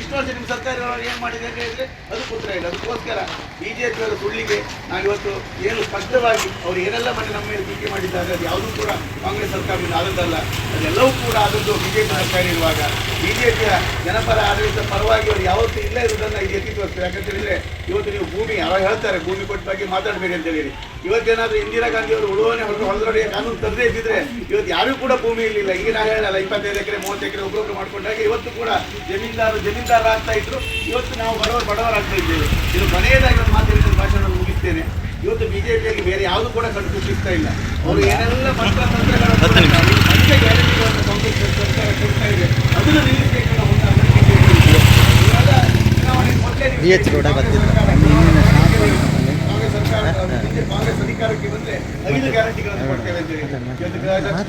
ಇಷ್ಟು ವರ್ಷ ನಿಮ್ಮ ಸರ್ಕಾರ ಏನು ಮಾಡಿದೆ ಅಂತ ಹೇಳಿದ್ರೆ ಅದು ಉತ್ತರ ಇಲ್ಲ. ಅದಕ್ಕೋಸ್ಕರ ಬಿಜೆಪಿಯವರ ಸುಳ್ಳಿಗೆ ನಾವಿವತ್ತು ಏನು ಸ್ಪಷ್ಟವಾಗಿ ಅವರು ಏನೆಲ್ಲ ಮಾಡಿ ನಮ್ಮ ಮೇಲೆ ಟೀಕೆ ಮಾಡಿದ್ದಾರೆ, ಅದು ಯಾವುದೂ ಕೂಡ ಕಾಂಗ್ರೆಸ್ ಸರ್ಕಾರದಿಂದ ಆದದ್ದಲ್ಲ. ಅದೆಲ್ಲವೂ ಕೂಡ ಆದದ್ದು ಬಿಜೆಪಿ ಸರ್ಕಾರ ಇರುವಾಗ. ಬಿಜೆಪಿಯ ಜನಪರ ಆಡಳಿತ ಪರವಾಗಿ ಅವರು ಯಾವತ್ತೂ ಇಲ್ಲ ಇರುವುದನ್ನು ಇದು ಎತ್ತಿ ತೋರಿಸ್ತಾರೆ ಯಾಕಂತ ಹೇಳಿದ್ರೆ, ಇವತ್ತು ನೀವು ಭೂಮಿ ಯಾವಾಗ ಹೇಳ್ತಾರೆ, ಭೂಮಿ ಕೊಟ್ಟ ಬಗ್ಗೆ ಮಾತಾಡಬೇಡಿ ಅಂತ ಹೇಳಿ ಇವತ್ತೇನಾದ್ರೂ ಇಂದಿರಾ ಗಾಂಧಿ ಅವರು ಉಳುವನೆ ಹೊರಟು ಹೊರಗಡೆ ಕಾನೂನು ತರದೇ ಇದ್ದಿದ್ರೆ ಇವತ್ತು ಯಾರೂ ಕೂಡ ಭೂಮಿ ಇರಲಿಲ್ಲ. ಈಗ ನಾ ಹೇಳಲ್ಲ ಇಪ್ಪತ್ತೈದು ಎಕರೆ ಮೂವತ್ತು ಎಕರೆ ಒಬ್ಬೊಬ್ರು ಮಾಡ್ಕೊಂಡಾಗ ಇವತ್ತು ಕೂಡ ಜಮೀನ್ದಾರು ಜಮೀನ್ದಾರ ಆಗ್ತಾ ಇದ್ರು. ಇವತ್ತು ನಾವು ಬಡವರು ಬಡವರಾಗ್ತಾ ಇದ್ದೇವೆ. ಇದು ಕೊನೆಯದಾಗಿ ಒಂದು ಮಾತಿನ ಭಾಷಣ ಮುಗಿಸ್ತೇನೆ. ಇವತ್ತು ಬಿಜೆಪಿಯಲ್ಲಿ ಬೇರೆ ಯಾವುದು ಕೂಡ ಕಂಡು ಸಿಗ್ತಾ ಇಲ್ಲ. ಅವರು ಏನೆಲ್ಲ ಮಂತ್ರ ತಂತ್ರಗಳನ್ನು ಗ್ಯಾರಂಟಿಗಳನ್ನು ಕಾಂಗ್ರೆಸ್ ಸರ್ಕಾರ ಕೊಡ್ತಾ ಇದೆ. ಅದನ್ನು ನಿಲ್ಲಿಸಬೇಕು. ಇವಾಗ ಚುನಾವಣೆ ಮೊದಲೇ ನೀವು DH ಗೌಡ ಕಾಂಗ್ರೆಸ್ ಬರ್ತಿದ್ರು. ಸರ್ಕಾರ ಕಾಂಗ್ರೆಸ್ ಸರ್ಕಾರ ಹಿಂದೆ ಕಾಂಗ್ರೆಸ್ ಅಧಿಕಾರಕ್ಕೆ ಬಂದ್ರೆ ಐದು ಗ್ಯಾರಂಟಿಗಳನ್ನು ಕೊಡ್ತೇವೆ ಅಂತ ಹೇಳಿ ಇವತ್ತು ಗೃಹಲಕ್ಷ್ಮಿ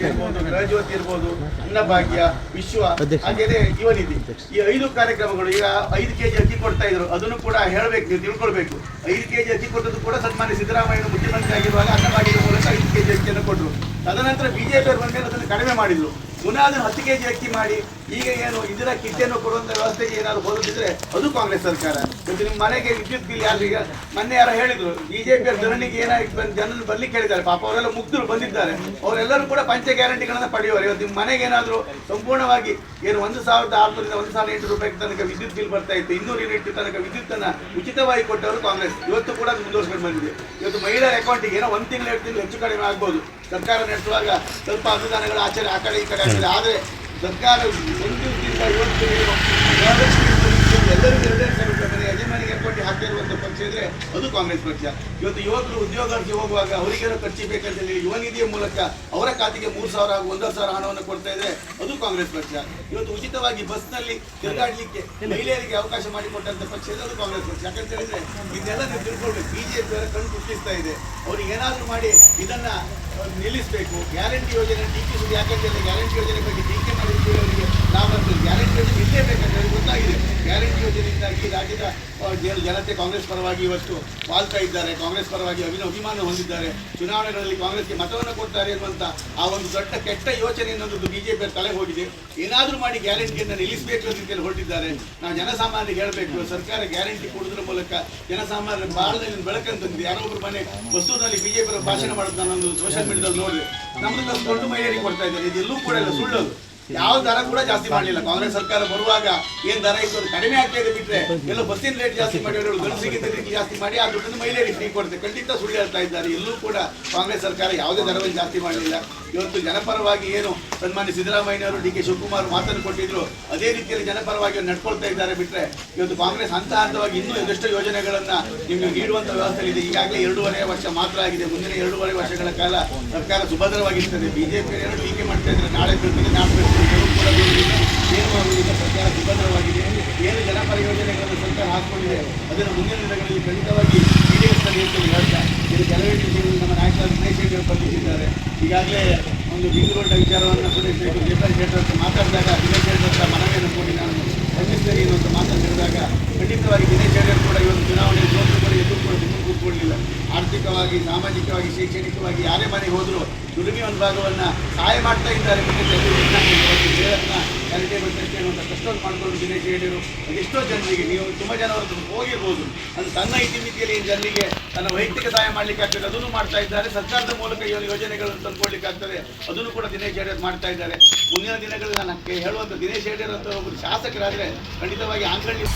ಇರ್ಬೋದು ಗೃಹಜ್ಯೋತಿ ಇರ್ಬೋದು ಅನ್ನಭಾಗ್ಯ ವಿಶ್ವ. ಹಾಗೇನೆ ಯುವನಿಧಿ ಈ ಐದು ಕಾರ್ಯಕ್ರಮಗಳು ಈಗ ಐದು ಕೆಜಿ ಅಕ್ಕಿ ಕೊಡ್ತಾ ಇದ್ರು. ಅದನ್ನು ಕೂಡ ಹೇಳಬೇಕು ನೀವು ತಿಳ್ಕೊಳ್ಬೇಕು. ಐದು ಕೆಜಿ ಅಕ್ಕಿ ಕೊಟ್ಟದ್ದು ಕೂಡ ಸನ್ಮಾನ್ಯ ಸಿದ್ದರಾಮಯ್ಯ ಮುಖ್ಯಮಂತ್ರಿ ಆಗಿರುವಾಗ ಅನ್ನಭಾಗ್ಯದ ಮೂಲಕ ಐದು ಕೆಜಿ ಅಕ್ಕಿಯನ್ನು ಕೊಟ್ಟರು ತದನಂತರ ಬಿಜೆಪಿ ಅವರು ಬಂದ ಅದನ್ನು ಕಡಿಮೆ ಮಾಡಿದ್ರು. ಪುನಃ ಅದನ್ನು ಹತ್ತು ಕೆಜಿ ಅಕ್ಕಿ ಮಾಡಿ ಈಗ ಏನು ಇದರ ಕಿಟ್ಟನ್ನು ಕೊಡುವಂತ ವ್ಯವಸ್ಥೆಗೆ ಏನಾದ್ರು ಹೋಲಿಸಿದ್ರೆ ಅದು ಕಾಂಗ್ರೆಸ್ ಸರ್ಕಾರ. ಮತ್ತೆ ನಿಮ್ಮ ಮನೆಗೆ ವಿದ್ಯುತ್ ಬಿಲ್ ಯಾರು ಈಗ ಮೊನ್ನೆ ಯಾರು ಹೇಳಿದ್ರು ಬಿಜೆಪಿ ಧರಣಿಗೆ ಏನಾಯ್ತು ಬಂದು ಜನರು ಬರ್ಲಿಕ್ಕೆ ಹೇಳಿದ್ದಾರೆ. ಪಾಪ ಅವರೆಲ್ಲ ಮುಗ್ಧರು ಬಂದಿದ್ದಾರೆ. ಅವರೆಲ್ಲರೂ ಕೂಡ ಪಂಚ ಗ್ಯಾರಂಟಿಗಳನ್ನ ಪಡೆಯುವರು ಇವತ್ತು ನಿಮ್ಮ ಮನೆಗೆ ಏನಾದ್ರು ಸಂಪೂರ್ಣವಾಗಿ ಏನು ಒಂದು ಸಾವಿರದ ಆರುನೂರಿಂದ ಒಂದು ಸಾವಿರದ ಎಂಟು ರೂಪಾಯಿ ತನಕ ವಿದ್ಯುತ್ ಬಿಲ್ ಬರ್ತಾ ಇತ್ತು ಇನ್ನೂರು ಯೂನಿಟ್ ತನಕ ವಿದ್ಯುತ್ ಅನ್ನ ಉಚಿತವಾಗಿ ಕೊಟ್ಟವರು ಕಾಂಗ್ರೆಸ್. ಇವತ್ತು ಕೂಡ ಅದು ಮುಂದುವರ್ಸ್ಕೊಂಡು ಬಂದಿದೆ. ಇವತ್ತು ಮಹಿಳೆಯರ ಅಕೌಂಟಿಗೆ ಏನೋ ಒಂದು ತಿಂಗಳು ಎರಡು ತಿಂಗಳು ಹೆಚ್ಚು ಕಡಿಮೆ ಆಗ್ಬೋದು. ಸರ್ಕಾರ ನಡೆಸುವಾಗ ಸ್ವಲ್ಪ ಅನುದಾನಗಳು ಆಚರಣೆ ಆ ಕಡೆ ಈ ಕಡೆ ಆಗ್ತದೆ. ಆದರೆ ಸರ್ಕಾರ ಒಂದು ದಿವಸ ಇವತ್ತು ಏನು ಗೃಹಲಕ್ಷ್ಮಿ ಯೋಜನೆ ಎಲ್ಲರಿಗೂ ಎರಡೆರಡು ಸಾವಿರ ರೂಪಾಯಿ ಮನೆ ಯಜಮಾನಿಗೆ ಅಕೌಂಟ್ ಹಾಕಿರುವಂಥ ಪಕ್ಷ ಇದ್ರೆ ಅದು ಕಾಂಗ್ರೆಸ್ ಪಕ್ಷ. ಇವತ್ತು ಯುವಕರು ಉದ್ಯೋಗಾರ್ಥಿ ಹೋಗುವಾಗ ಅವರಿಗೇನೋ ಖರ್ಚು ಬೇಕಂತ ಹೇಳಿ ಯುವ ನಿಧಿಯ ಮೂಲಕ ಅವರ ಖಾತೆಗೆ ಮೂರು ಸಾವಿರ ಹಾಗೂ ಒಂದೂವರೆ ಸಾವಿರ ಹಣವನ್ನು ಕೊಡ್ತಾ ಇದೆ. ಅದು ಕಾಂಗ್ರೆಸ್ ಪಕ್ಷ. ಇವತ್ತು ಉಚಿತವಾಗಿ ಬಸ್ನಲ್ಲಿ ತಿರುಗಾಡಲಿಕ್ಕೆ ಮಹಿಳೆಯರಿಗೆ ಅವಕಾಶ ಮಾಡಿಕೊಟ್ಟಂತ ಪಕ್ಷ ಇದೆ ಅದು ಕಾಂಗ್ರೆಸ್ ಪಕ್ಷ. ಯಾಕಂತ ಹೇಳಿದ್ರೆ ಇದನ್ನೆಲ್ಲ ನೀವು ತಿಳ್ಕೊಳ್ಬೇಕು. ಬಿಜೆಪಿ ಅವರ ಕಣ್ಣು ಕುಟ್ಟಿಸ್ತಾ ಇದೆ. ಅವ್ರಿಗೆ ಏನಾದರೂ ಮಾಡಿ ಇದನ್ನ ನಿಲ್ಲಿಸಬೇಕು. ಗ್ಯಾರಂಟಿ ಯೋಜನೆ ಟೀಕಿಸುವುದು ಯಾಕಂತ ಹೇಳಿದ್ರೆ ಗ್ಯಾರಂಟಿ ಯೋಜನೆ ಬಗ್ಗೆ ಟೀಕೆ ಲಾಭ ಆಗ್ತದೆ. ಗ್ಯಾರಂಟಿ ಯೋಜನೆ ಇಲ್ಲೇ ಬೇಕಂತ ಹೇಳಿ ಗೊತ್ತಾಗಿದೆ. ಗ್ಯಾರಂಟಿ ಯೋಜನೆಯಿಂದಾಗಿ ರಾಜ್ಯದ ಜನತೆ ಕಾಂಗ್ರೆಸ್ ಪರವಾಗಿ ಇವತ್ತು ವಾಲ್ತಾ ಇದ್ದಾರೆ. ಕಾಂಗ್ರೆಸ್ ಪರವಾಗಿ ಅಭಿನ, ಅಭಿಮಾನ ಹೊಂದಿದ್ದಾರೆ. ಚುನಾವಣೆಗಳಲ್ಲಿ ಕಾಂಗ್ರೆಸ್ಗೆ ಮತವನ್ನು ಕೊಡ್ತಾರೆ ಅನ್ನುವಂಥ ಆ ಒಂದು ದೊಡ್ಡ, ಕೆಟ್ಟ ಯೋಚನೆ ಅನ್ನೋದು ಬಿಜೆಪಿ ತಲೆ ಹೋಗಿದೆ. ಏನಾದರೂ ಮಾಡಿ ಗ್ಯಾರಂಟಿಯನ್ನು ನಿಲ್ಲಿಸಬೇಕು ಅಂತ ರೀತಿಯಲ್ಲಿ ಹೊರಟಿದ್ದಾರೆ. ನಾವು ಜನಸಾಮಾನ್ಯರಿಗೆ ಹೇಳಬೇಕು. ಸರ್ಕಾರ ಗ್ಯಾರಂಟಿ ಕೊಡೋದ್ರ ಮೂಲಕ ಜನಸಾಮಾನ್ಯರ ಬಾಳದಲ್ಲಿ ತಂದಿದೆ. ಯಾರೋ ಒಬ್ಬರು ಮನೆ ಬಿಜೆಪಿ ಭಾಷಣ ಮಾಡೋದು ನಾನೊಂದು ಸೋಷಿಯಲ್ ಮೀಡಿಯಾದಲ್ಲಿ ನೋಡಿದೆ. ನಮ್ದು ದೊಡ್ಡ ಮಹಿಳೆಯರಿಗೆ ಕೊಡ್ತಾ ಇದ್ದಾರೆ. ಇದೆಲ್ಲೂ ಕೂಡ ಸುಳ್ಳು. ಯಾವ ದರ ಕೂಡ ಜಾಸ್ತಿ ಮಾಡಲಿಲ್ಲ. ಕಾಂಗ್ರೆಸ್ ಸರ್ಕಾರ ಬರುವಾಗ ಏನ್ ದರ ಇತ್ತು ಅದು ಕಡಿಮೆ ಆಗ್ತಾ ಇದೆ ಬಿಟ್ರೆ ಎಲ್ಲ ಬಸ್ಸಿನ ರೇಟ್ ಜಾಸ್ತಿ ಮಾಡಿ ಗಣಸಿಗೆ ರೀತಿ ಜಾಸ್ತಿ ಮಾಡಿ ಆ ದುಡ್ಡನ್ನು ಮಹಿಳೆಯರಿಗೆ ಫ್ರೀ ಕೊಡುತ್ತೆ ಖಂಡಿತ ಸುಳ್ಳು ಹೇಳ್ತಾ ಇದ್ದಾರೆ. ಎಲ್ಲೂ ಕೂಡ ಕಾಂಗ್ರೆಸ್ ಸರ್ಕಾರ ಯಾವುದೇ ದರವನ್ನು ಜಾಸ್ತಿ ಮಾಡಲಿಲ್ಲ. ಇವತ್ತು ಜನಪರವಾಗಿ ಏನು ಸನ್ಮಾನ್ಯ ಸಿದ್ದರಾಮಯ್ಯನವರು, ಡಿ ಕೆ ಶಿವಕುಮಾರ್ ಮಾತನ್ನು ಕೊಟ್ಟಿದ್ರು, ಅದೇ ರೀತಿಯಲ್ಲಿ ಜನಪರವಾಗಿ ನಡ್ಕೊಳ್ತಾ ಇದ್ದಾರೆ ಬಿಟ್ರೆ ಇವತ್ತು ಕಾಂಗ್ರೆಸ್ ಹಂತ ಹಂತವಾಗಿ ಇನ್ನೂ ಎಷ್ಟೋ ಯೋಜನೆಗಳನ್ನ ನಿಮಗೆ ನೀಡುವಂತ ವ್ಯವಸ್ಥೆ ಇದೆ. ಈಗಾಗಲೇ ಎರಡೂವರೆ ವರ್ಷ ಮಾತ್ರ ಆಗಿದೆ. ಮುಂದಿನ ಎರಡೂವರೆ ವರ್ಷಗಳ ಕಾಲ ಸರ್ಕಾರ ಸುಭದ್ರವಾಗಿರ್ತದೆ. ಬಿಜೆಪಿ ಟೀಕೆ ಮಾಡ್ತಾ ಇದ್ದಾರೆ. ನಾಳೆ ಬೆಳಗ್ಗೆ ನಾಳೆ ಏನು ಏನು ಅದನ್ನು ಮುಂದಿನ ದಿನಗಳಲ್ಲಿ ನಮ್ಮ ಈಗಾಗಲೇ ಒಂದು ಬೀಗರೋಡ ವಿಚಾರವನ್ನು ಕೂಡ ಹತ್ರ ಮಾತಾಡಿದಾಗ ಶೆಟ್ಟಿ ಹತ್ರ ಮನವಿಯನ್ನು ಕೊಡಿ ನಾನು ಸ್ಪಂದಿಸ್ತೇನೆ ಅನ್ನುವಂಥ ಮಾತನ್ನು ಹೇಳಿದಾಗ ಖಂಡಿತವಾಗಿ ದಿನೇಶ್ ಶೆಟ್ಟಿ ಅವರು ಕೂಡ ಇವತ್ತು ಚುನಾವಣೆ ಸೋತು ಕೂಡ ಎದ್ದು ಕೂಡ ಸುಮ್ಮನೆ ಕೂತ್ಕೊಳ್ಳಿಲ್ಲ ಆರ್ಥಿಕವಾಗಿ ಸಾಮಾಜಿಕವಾಗಿ, ಶೈಕ್ಷಣಿಕವಾಗಿ ಯಾರೇ ಮನೆಗೆ ಹೋದರೂ ದುಡಿಮೆ ಒಂದು ಭಾಗವನ್ನು ಸಹಾಯ ಮಾಡ್ತಾ ಇದ್ದಾರೆ ದಿನೇಶ್ ಚಾರಿಟೇಬಲ್ ಟ್ರಸ್ಟ್ ಅನ್ನುವಂಥ ಕಷ್ಟವನ್ನು ಮಾಡಿಕೊಂಡು ದಿನೇಶ್ ಹೇಳಿದರು. ಎಷ್ಟೋ ಜನರಿಗೆ, ನೀವು ತುಂಬ ಜನ ಹೋಗಿರ್ಬೋದು. ಅದು ತನ್ನ ಇತಿಮಿತಿಯಲ್ಲಿ ಜನರಿಗೆ ತನ್ನ ವೈಯಕ್ತಿಕ ಸಹಾಯ ಮಾಡಲಿಕ್ಕೆ ಆಗ್ತದೆ. ಅದನ್ನು ಮಾಡ್ತಾ ಇದ್ದಾರೆ. ಸರ್ಕಾರದ ಮೂಲಕ ಯೋಜನೆಗಳನ್ನು ತಂದುಕೊಳ್ಳಿಕ್ಕೆ ಆಗ್ತದೆ. ಅದನ್ನು ಕೂಡ ದಿನೇಶ್ ಹೆಡರ್ ಮಾಡ್ತಾ ಇದ್ದಾರೆ. ಮುಂದಿನ ದಿನಗಳಲ್ಲಿ ನಾನು ಹೇಳುವಂಥ ದಿನೇಶ್ ಹೆಡರ್ ಅಂತ ಒಬ್ಬರು ಶಾಸಕರಾದರೆ ಖಂಡಿತವಾಗಿ ಆಂಗಳ್ಳಿ